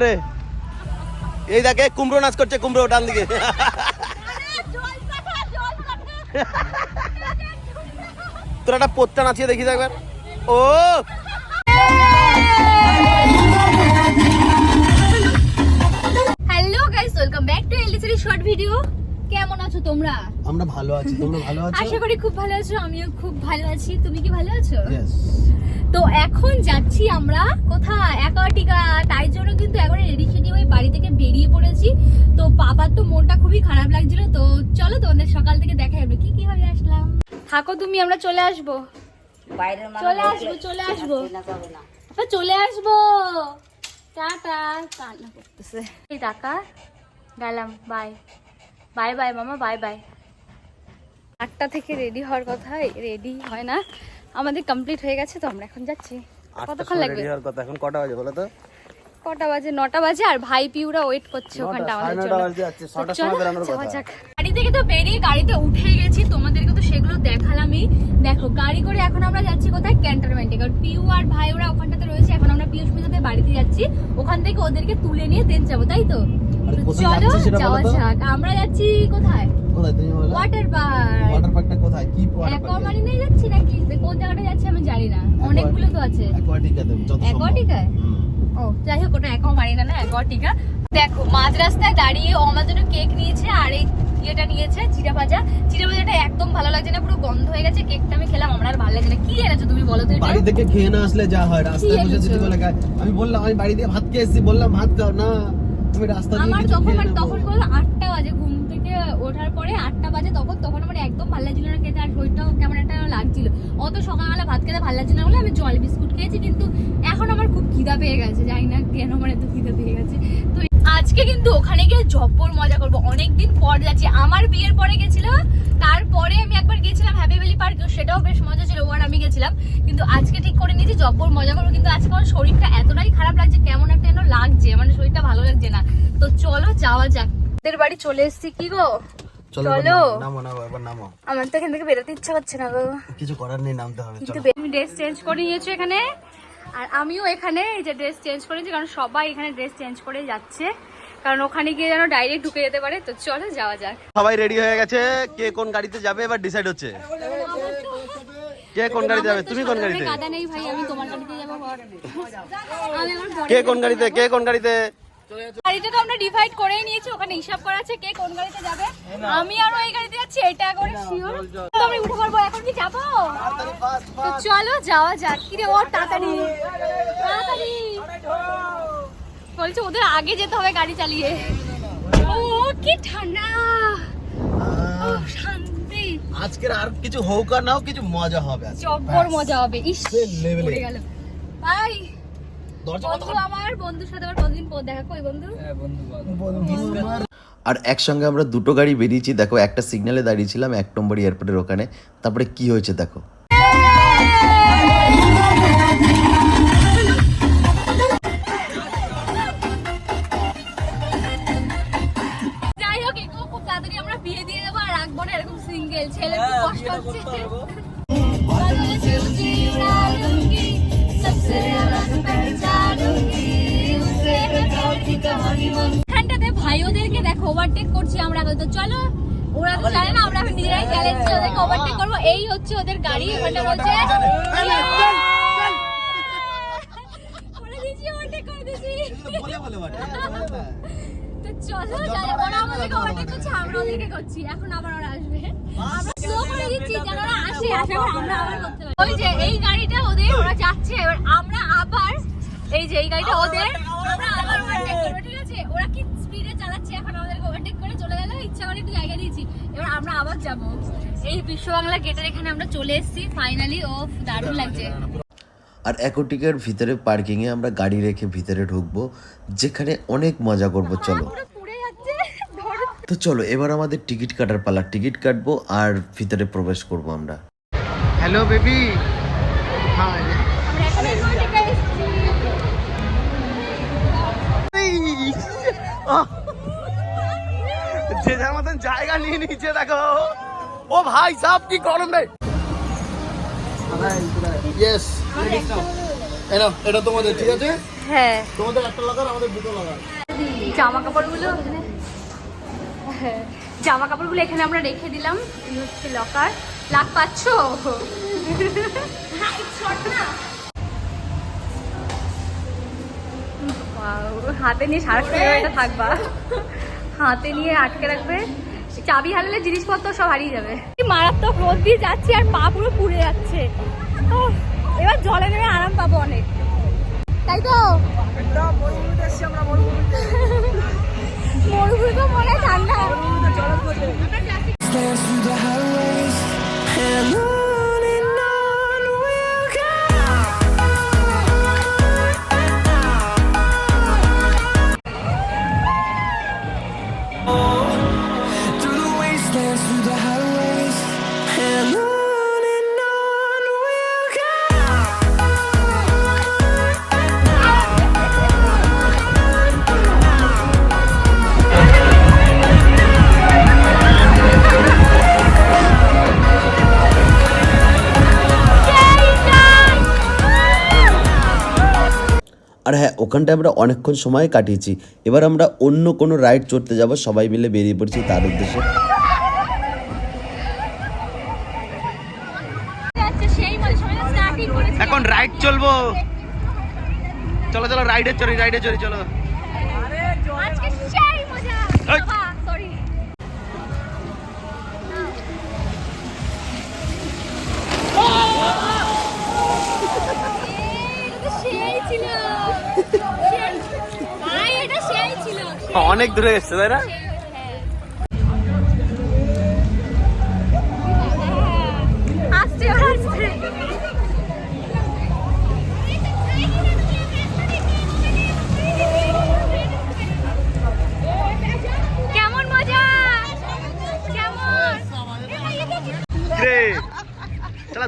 রে এই দেখে কুমড়ো নাচ করছে কুমড়ো ডান দিকে। তোর একটা পোত্তা নাচিয়ে দেখি তো একবার। ও! Hello guys welcome back to LDC short video কেমন আছো তোমরা? আমরা ভালো আছি তোমরা ভালো আছো? আশা করি খুব ভালো আছো আমিও খুব ভালো আছি। তুমি কি ভালো আছো. তো এখন যাচ্ছি আমরা কোথায়? একাটিকা তাই জন্য কিন্তু একবারে রেডি সেডি হয়ে বাড়ি থেকে বেরিয়ে পড়েছি। তো পাপার তো মনটা খুবই খারাপ লাগছিল তো চলো তোমাদের সকাল থেকে দেখা যাবে কি কি ভাবে আসলাম? থাকো তুমি আমরা চলে আসব। চলে আসব চলে আসব। আপা চলে আসব। টাটা কান্না করতেছে। টাকা গেলাম বাই বাই বাই মামা বাই বাই আটটা থেকে রেডি হওয়ার কথা রেডি হয় না। আমাদের কমপ্লিট হয়ে গেছে তো আমরা এখন যাচ্ছি। কতক্ষণ লাগবে? রেডি হওয়ার কথা এখন কটা বাজে বলো তো? কটা বাজে? নটা বাজে আর ভাই পিউরা ওয়েট করছে নটা, ওখানটা আমাদের জন্য। যাওয়া কথা। যাক। থেকে তো বেরিয়ে গাড়িতে উঠে গেছি তোমাদেরকে তো সেগুলো দেখালামই। দেখো গাড়ি করে এখন আমরা যাচ্ছি কোথায়? ক্যান্টনমেন্টে। কারণ পিউ আর ভাই ওরা ওখানটাতে রয়েছে এখন আমরা পিউষ মিতাদের বাড়িতে যাচ্ছি। ওখান থেকে ওদেরকে তুলে নিয়ে দেন যাব তাই তো? চলো যাওয়া যাক। আমরা যাচ্ছি কোথায়? ওয়াটার পার্ক ওয়াটার পার্কটা কোথায়? কি অ্যাকোয়ামারিনে যাচ্ছি নাকি? কোন জায়গাটা যাচ্ছি আমি জানি না। অনেকগুলো তো আছে। অ্যাকোয়াটিকায় হুম। ও যাই হোক ওটা একাও মারি না না অ্যাকোয়াটিকা দেখো মাঝ রাস্তায় দাঁড়িয়ে ও আমার জন্য কেক নিয়েছে আর এই ইয়েটা নিয়েছে চিড়া ভাজা। চিড়া ভাজাটা একদম ভালো লাগছে না পুরো গন্ধ হয়ে গেছে কেকটা আমি খেলাম আমার আর ভালো লাগছে না। কি এনেছো তুমি বলো তো বাড়ি থেকে খেয়ে না আসলে যা হয় রাস্তায় বসে? বলে আমি বললাম আমি বাড়ি দিয়ে ভাত খেয়ে এসেছি বললাম ভাত খাও না তুমি রাস্তা দিয়ে আমার তখন মানে তখন আটটা বাজে ঘুম ওঠার পরে আটটা বাজে তখন তখন আমার একদম ভালো লাগছিল না খেতে, আর শরীরটাও কেমন একটা লাগছিল। অত সকালবেলা ভাত খেতে ভালো লাগছিল না বলে আমি জল বিস্কুট খেয়েছি, কিন্তু এখন আমার খুব খিদা পেয়ে গেছে, জানি না কেন আমার এত খিদা পেয়ে গেছে। তো আজকে কিন্তু ওখানে গিয়ে জব্বর মজা করব। অনেকদিন পর যাচ্ছি, আমার বিয়ের পরে গেছিলাম তারপরে আমি একবার গেছিলাম হ্যাপি ভ্যালি পার্ক সেটাও বেশ মজা ছিল, ও আর আমি গেছিলাম। কিন্তু আজকে ঠিক করে নিয়েছি জব্বর মজা করব, কিন্তু আজকে আমার শরীরটা এতটাই খারাপ লাগছে, কেমন একটা যেন লাগছে মানে শরীরটা ভালো লাগছে না। তো চলো যাওয়া যাক। বাড়ি চলে এসেছি, কি গো? চলো নামো, নামো এবার নামো। আমার তো এখান থেকে বেরোতে ইচ্ছা করছে না গো। কিছু করার নেই নামতে হবে কিন্তু চলো। আমি ড্রেস চেঞ্জ করে নিয়েছি এখানে। আর আমিও এখানে এই যে ড্রেস চেঞ্জ করেছি কারণ সবাই এখানে ড্রেস চেঞ্জ করে যাচ্ছে। কারণ ওখানে গিয়ে যেন ডাইরেক্ট ঢুকে যেতে পারে তো চলো যাওয়া যাক। সবাই রেডি হয়ে গেছে কে কোন গাড়িতে যাবে এবার ডিসাইড হচ্ছে। কে কোন গাড়িতে যাবে? তুমি কোন গাড়িতে? কাদা নেই ভাই আমি তোমার গাড়িতে যাব বর। আমি আমার বরের কে কোন গাড়িতে কে কোন গাড়িতে? গাড়িটা তো আমরা ডিভাইড করেই নিয়েছি ওখানে হিসাব করা আছে কে কোন গাড়িতে যাবে। আমি আর ওই গাড়িতে যাচ্ছি এটা করে শিওর তো আমি উঠে পড়ব এখন কি যাব? তো চলো যাওয়া যাক। কি রে ওর তাড়াতাড়ি। তাড়াতাড়ি। বলছে ওদের আগে যেতে হবে গাড়ি চালিয়ে। ও কি ঠান্ডা। ও শান্তি। আজকের আর কিছু হোক আর না হোক কিছু মজা হবে। জব্বর। মজা হবে। ইস গেল। বাই। বন্ধ বন্ধু আমার বন্ধুর সাথে আবার কতদিন পর দেখা কই বন্ধু? আর একসঙ্গে আমরা দুটো গাড়ি বেরিয়েছি দেখো একটা সিগন্যালে দাঁড়িয়েছিলাম এক নম্বর এয়ারপোর্টের ওখানে। তারপরে কি হয়েছে দেখো। যাই হোক এগুলো ওভারটেক করছি আমরা তো চলো ওরা তো জানে না আমরা এখন নিজেরাই চ্যালেঞ্জ ওদেরকে ওভারটেক করব। এই হচ্ছে ওদের গাড়ি ওখানটা বলছে। তো চলো ওরা আমাদেরকে ওভারটেক করছে আমরা ওদেরকে করছি। এখন আবার ওরা আসবে। ওই যে এই গাড়িটা ওদের ওরা যাচ্ছে এবার আমরা আবার এই যে এই গাড়িটা ওদের আমরা আবার ওভারটেক করব। ঠিক আছে? ওরা কি স্পিডে চালাচ্ছে এখন আমাদেরকে ওভারটেক করে চলে গেল ইচ্ছা করে একটু জায়গা দিয়েছি। এবার আমরা আবার যাব। এই বিশ্ব বাংলা গেটের এখানে আমরা চলে এসেছি ফাইনালি ও দারুণ লাগছে। আর অ্যাকোটিকার ভিতরে পার্কিংয়ে আমরা গাড়ি রেখে ভিতরে ঢুকবো যেখানে অনেক মজা করব চলো। যাচ্ছে। ধরো। তো চলো এবার আমাদের টিকিট কাটার পালা। টিকিট কাটবো আর ভিতরে প্রবেশ করব আমরা। হ্যালো বেবি হাই আমরা এখানে এসেছি। যে যার মতন জায়গা নিয়ে নিচ্ছে দেখো। ও ভাই সাহেব কি গরম ইয়েস এটা তোমাদের ঠিক আছে? হ্যাঁ। তোমাদের একটা লাগার আমাদের দুটো লাগার জামা কাপড়গুলো হ্যাঁ, জামা কাপড়গুলো এখানে আমরা রেখে দিলাম। হচ্ছে লকার লাগ পাচ্ছ? হাতে নিয়ে সারা এটা থাকবা। হাতে নিয়ে আটকে রাখবে। চাবি হারালে জিনিসপত্র সব হারিয়ে যাবে। মারাত্মক রোদ দিয়ে যাচ্ছি আর পা পুরো পুড়ে যাচ্ছে। এবার জলে নেমে আরাম পাবো অনেক। তাই তো? মরুভূমি তো মনে হয় ঠান্ডা। ওখানটায় আমরা অনেকক্ষণ সময় কাটিয়েছি। এবার আমরা অন্য কোনো রাইড চড়তে যাব, সবাই মিলে বেরিয়ে পড়ছি তার উদ্দেশ্যে। এখন রাইড চলবো। চলো চলো, রাইডে চড়ি, রাইডে চলি চলো। অনেক দূরে এসছে তাই না?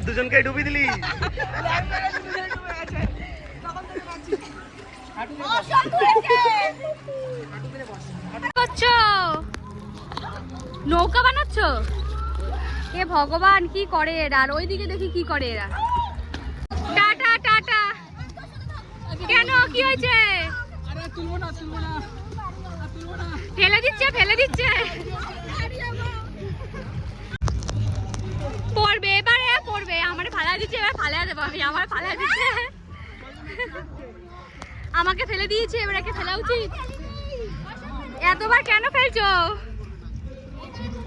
দুজনকে ডুবি দিলি। করছ নৌকা বানাচ্ছ? এ ভগবান কি করে এরা? আর ওইদিকে দেখি কি করে এরা। Tata tata. কেন কি হয়েছে? ফেলে দিচ্ছে ফেলে দিচ্ছে। পড়বে এবারে পড়বে। আমার ফালা দিচ্ছে এবার ফালা দেবো আমি আমার ফালা দিচ্ছে। আমাকে ফেলে দিয়েছে এবার একে ফেলা উচিত। এতবার কেন ফেলছো?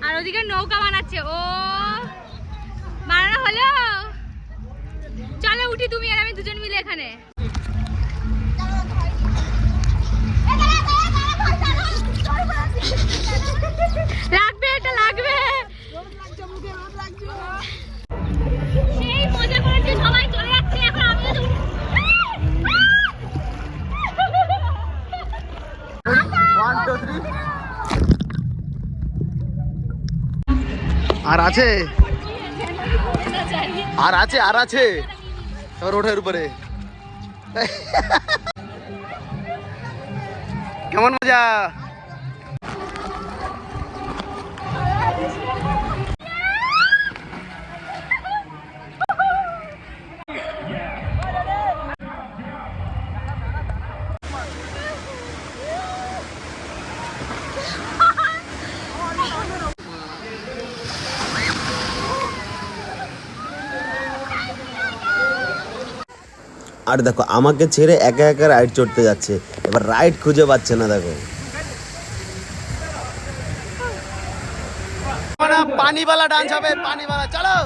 আর ওদিকে নৌকা বানাচ্ছে, ও। বানানো হলো? চলো উঠি তুমি আর আমি দুজন মিলে এখানে। আর আছে? আর আছে আর আছে। এবার ওঠের উপরে। কেমন মজা? আর দেখো, আমাকে ছেড়ে একা একা রাইড চড়তে যাচ্ছে। এবার রাইড খুঁজে পাচ্ছে না, দেখো। পানিওয়ালা ডান্স হবে, পানিওয়ালা, চলো।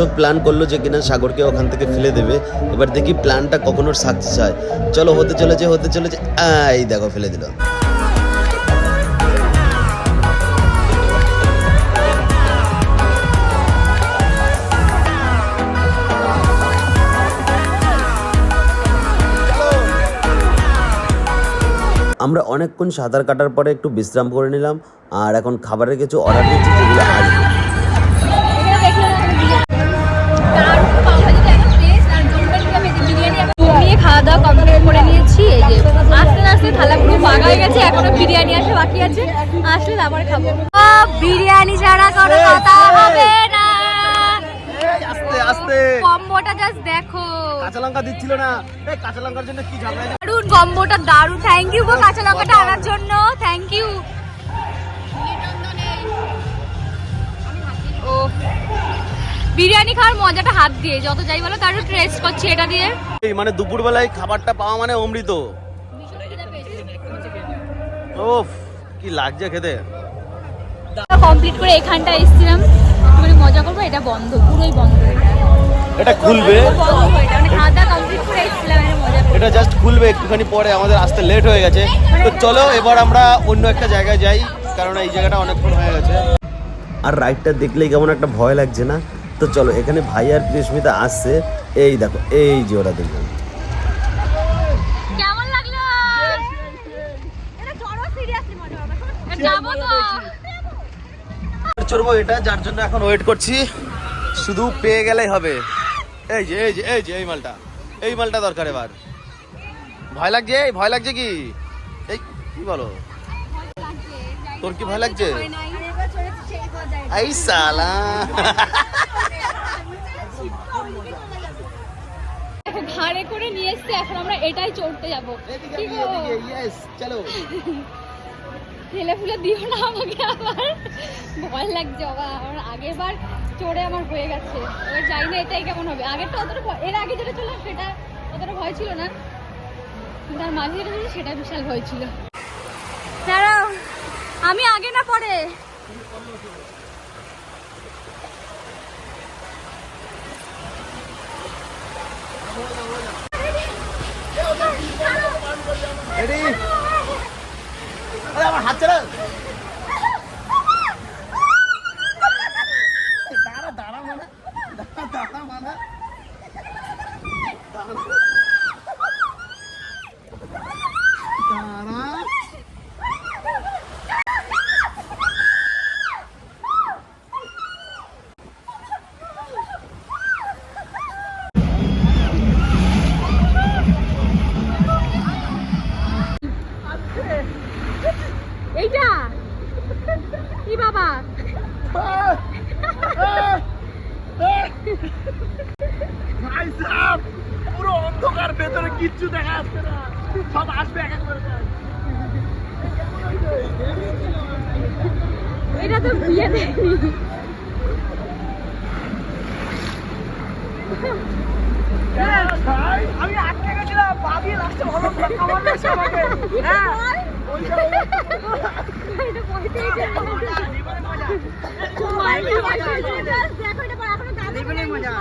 অশোক প্ল্যান করল যে কিনা সাগরকে ওখান থেকে ফেলে দেবে। এবার দেখি প্ল্যানটা কখনো সাকসেস হয়। চলো, হতে চলেছে হতে চলেছে। এই দেখো, ফেলে দিল। আমরা অনেকক্ষণ সাঁতার কাটার পরে একটু বিশ্রাম করে নিলাম, আর এখন খাবারের কিছু অর্ডার দিচ্ছি, যেগুলো আসবে আস্তে থালা পুরো হয়ে গেছে এখনও বিরিয়ানি আসা বাকি আছে। আসলে তারপরে খাব। বিরিয়ানি ছাড়া কোনো কথা হবে না। আস্তে আস্তে। কম্বোটা জাস্ট দেখো। কাঁচা লঙ্কা দিচ্ছিল না। এই কাঁচা লঙ্কার জন্য কি ঝগড়া দারুণ কম্বোটা দারুণ থ্যাংক ইউ গো কাঁচা লঙ্কাটা আনার জন্য। থ্যাংক ইউ ও। বিরিয়ানি খাওয়ার মজাটা হাত দিয়ে যত যাই বলো তার টেস্ট করছি এটা দিয়ে। মানে দুপুরবেলায় খাবারটা পাওয়া মানে অমৃত। ওফ কি লাগছে খেতে? কমপ্লিট করে এখানটা এসেছিলাম। একটুখানি মজা করব এটা বন্ধ পুরোই বন্ধ। এটা খুলবে। এটা মানে এটা জাস্ট খুলবে একটুখানি পরে আমাদের আসতে লেট হয়ে গেছে। তো চলো এবার আমরা অন্য একটা জায়গায় যাই কারণ এই জায়গাটা অনেকক্ষণ হয়ে গেছে। আর রাইডটা দেখলেই কেমন একটা ভয় লাগছে না? তো চলো এখানে ভাই আর কৃষ্মিতা আসছে। এই দেখো এই যে ওরা দেখলাম কেমন লাগল এটা চড়ো সিরিয়াসলি মজা হবে যাব তো চড়বো এটা যার জন্য এখন ওয়েট করছি। শুধু পেয়ে গেলেই হবে। এই যে এই যে এই যে এই মালটা। এই মালটা দরকার এবার। ভয় লাগছে ভয় লাগছে কি? এই কি বলো? তোর কি ভয় লাগছে? এই সালা ঘাড়ে করে নিয়ে এসছে এখন আমরা এটাই চড়তে যাব। চলো। ঠেলে ফুলে দিও না আমাকে আবার। ভয় লাগছে বাবা, আমার আগের বার চড়ে আমার হয়ে গেছে। এবার জানি না এটাই কেমন হবে। আগেরটা অতটা এর আগে যেটা ছিল সেটা অতটা ভয় ছিল না। আর মাঝে যেটা সেটা বিশাল ভয় ছিল। দাঁড়াও, আমি আগে না পরে? আরে আমার হাত ছেড়ে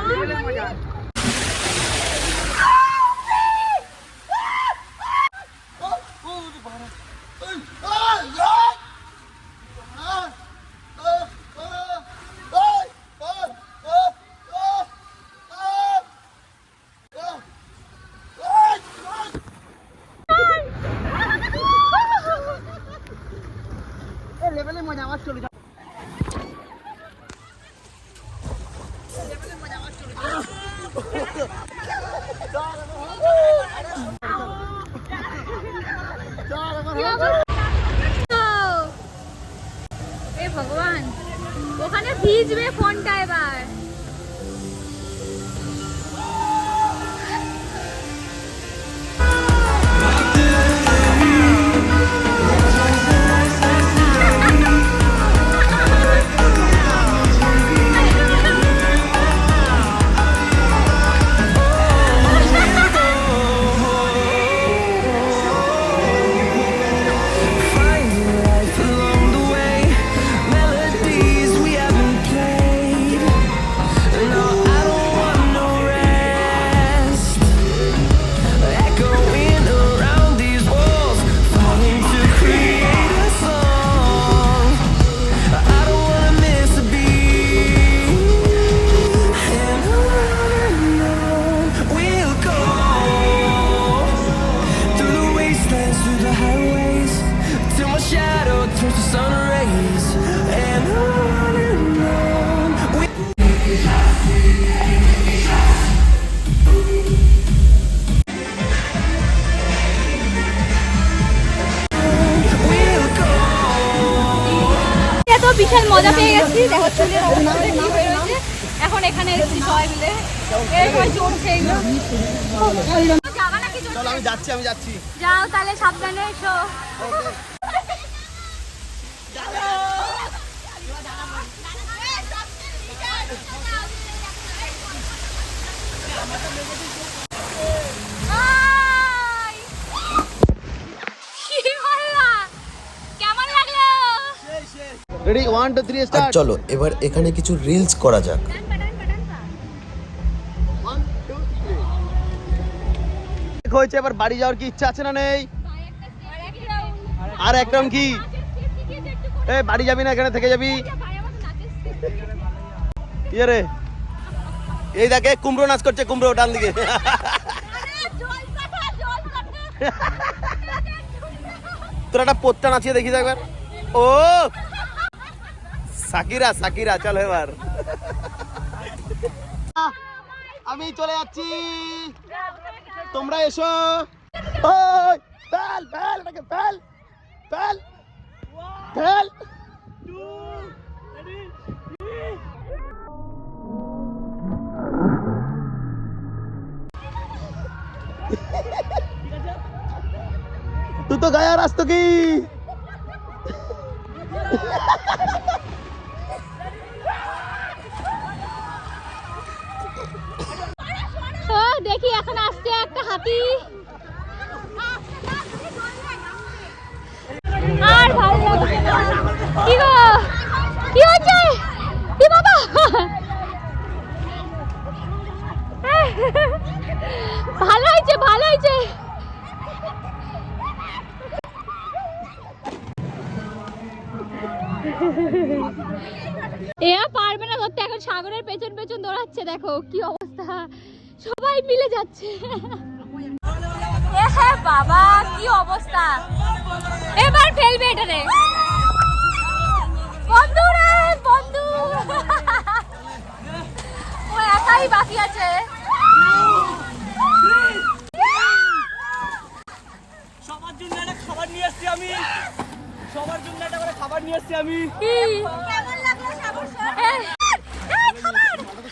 hayır. এ ভগবান ওখানে ভিজবে ফোনটা এবার। আমি যাচ্ছি আমি যাচ্ছি। যাও তাহলে সাবধানে এসো। হাই! কি বললা? কেমন লাগল? Ready one two three start চলো এবার এখানে কিছু রিলস করা যাক। হয়েছে, এবার বাড়ি যাওয়ার কি ইচ্ছা আছে না নেই? আর এক কি? এ, বাড়ি যাবি না এখানে থেকে যাবি? ইয়ে এই দেখে কুমড়ো নাচ করছে, কুমড়ো, ডান দিকে। তোর একটা পোতটা নাচিয়ে দেখি তো একবার। ও! সাকিরা সাকিরা, চলো এবার। আমি চলে যাচ্ছি। তোমরা এসো ওই ফেল ফেল এটাকে ফেল ফেল ফেল तू तो गया रास्तों की দেখি এখন আসছে একটা হাতি। আর ভালো কি গো? কি হচ্ছে? কি বাবা! ভালো হয়েছে ভালো হয়েছে। এরা পারবে না ধরতে, এখন সাগরের পেছন পেছন দৌড়াচ্ছে, দেখো কি সবাই মিলে যাচ্ছে। হ্যাঁ বাবা কি অবস্থা? এবার ফেলবে এটা রে। বন্ধু রে বন্ধু। ও একাই বাকি আছে। সবার জন্য একটা খাবার নিয়ে এসেছি আমি। সবার জন্য একটা করে খাবার নিয়ে এসেছি আমি। কি? কেমন লাগল খাবার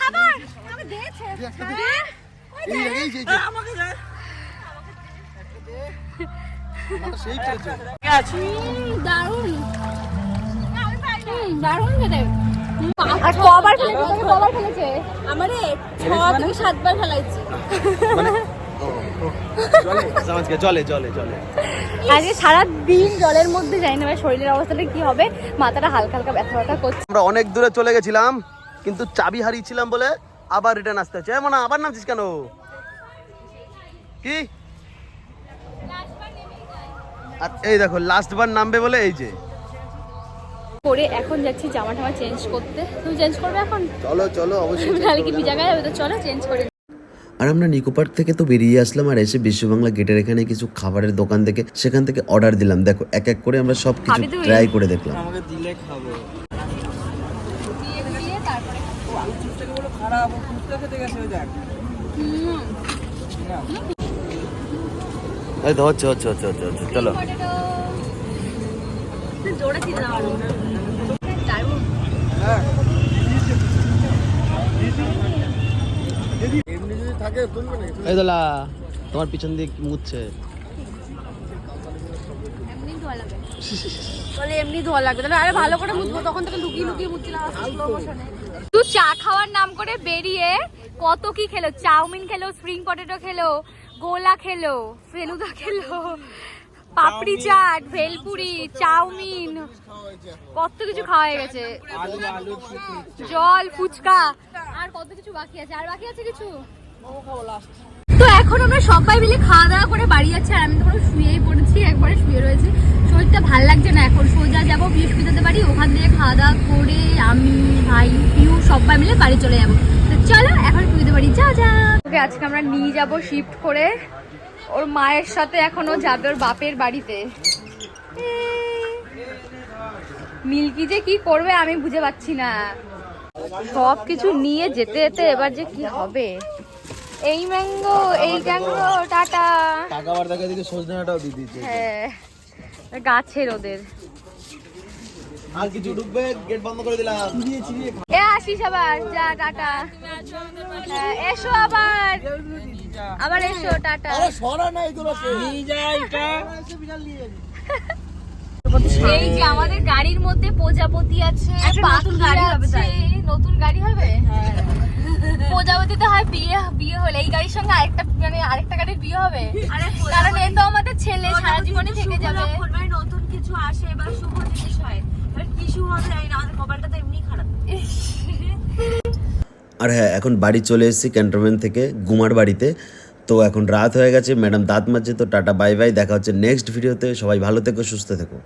খাবার। আমাকে দিয়েছে। ওই দে। আমাকে দে সেই করেছে দারুণ। দারুণ খেতে। আর কবার ফেলেছে কবার ফেলেছে আমারে ছ থেকে সাতবার ফেলাইছে চলে চলে চলে আজকে সারা দিন জলের মধ্যে যাই না শরীরের অবস্থাটা কি হবে। মাথাটা হালকা হালকা ব্যথা ব্যথা করছে। আমরা অনেক দূরে চলে গেছিলাম কিন্তু চাবি হারিয়েছিলাম বলে আবার রিটার্ন আসতে হচ্ছে। এমন আবার নামছিস কেন? কি? আর এই দেখো লাস্ট বার নামবে বলে এই যে। পরে এখন যাচ্ছি জামা টামা চেঞ্জ করতে। তুমি চেঞ্জ করবে এখন? চলো চলো অবশ্যই তাহলে কি ভিজা গায়ে? তো চলো চেঞ্জ করে আর আমরা নিকো পার্ক থেকে তো বেরিয়ে আসলাম আর এসে বিশ্ববাংলা গেটের এখানে কিছু খাবারের দোকান থেকে সেখান থেকে অর্ডার দিলাম। দেখো এক এক করে আমরা সব কিছু ট্রাই করে দেখলাম। আমাকে দিলে খাব দিয়ে দিয়ে তারপরে চিপসটাকে বলো খারাপ ও ফুচকা খেতে গেছে ওই দেখ হুম এই তো হচ্ছে হচ্ছে হচ্ছে হচ্ছে হচ্ছে চলো। এই দোলা তোমার পিছন দিয়ে কি মুছছে। এমনি ধোয়া লাগবে। বলে এমনি ধোয়া লাগবে। তাহলে আরে ভালো করে মুছবো তখন থেকে লুকিয়ে লুকিয়ে মুছছিলাম চা খাওয়ার নাম করে বেরিয়ে কত কি খেলো? চাউমিন খেলো স্প্রিং পটেটো খেলো গোলা খেলো ফেলুদা খেলো পাপড়ি চাট ভেলপুরি চাউমিন কত কিছু খাওয়া হয়ে গেছে। জল ফুচকা। আর কত কিছু বাকি আছে? আর বাকি আছে কিছু? তো এখন আমরা সবাই মিলে খাওয়া দাওয়া করে বাড়ি যাচ্ছি আর আমি তো পুরো শুয়েই পড়েছি একবারে শুয়ে রয়েছি। শরীরটা ভালো লাগছে না এখন। সোজা যাব বৃহস্পতিতে বাড়ি ওখান থেকে খাওয়া দাওয়া করে আমি ভাই পিউ সবাই মিলে বাড়ি চলে যাব। তো চলো এখন পুজোতে বাড়ি যা যা। ওকে আজকে আমরা নিয়ে যাব শিফট করে। ওর মায়ের সাথে এখনও যাবে ওর বাপের বাড়িতে। মিল্কি যে কি করবে আমি বুঝে পাচ্ছি না। সব কিছু নিয়ে যেতে যেতে এবার যে কি হবে? এই ম্যাঙ্গো এই ট্যাঙ্গো টাটা। টাকা বার দেখা দিকে সজনাটাও দিয়ে দিয়েছে। হ্যাঁ। গাছের ওদের। আর কিছু ঢুকবে? গেট বন্ধ করে দিলাম। এ আসিস আবার। যা টাটা। হ্যাঁ, এসো আবার। আবার এসো টাটা। নিয়ে যা এটা এই যে আমাদের গাড়ির মধ্যে প্রজাপতি আছে নতুন গাড়ি হবে তাই। নতুন গাড়ি হবে? প্রজাপতিতে হয় বিয়ে বিয়ে হলে। এই গাড়ির সঙ্গে আরেকটা মানে আরেকটা গাড়ির বিয়ে হবে? কারণ এ তো আমাদের ছেলে সারা জীবনই থেকে যাবে। নতুন কিছু আসে এবার শুভ জিনিস হয়। এবার কি শুভ হবে জানি না আমাদের কপালটা তো এমনি খারাপ। আর হ্যাঁ এখন বাড়ি চলে এসেছি ক্যান্টনমেন্ট থেকে গুমার বাড়িতে। তো এখন রাত হয়ে গেছে ম্যাডাম দাঁত মাজছে তো টাটা বাই বাই দেখা হচ্ছে নেক্সট ভিডিওতে। সবাই ভালো থেকো সুস্থ থেকো।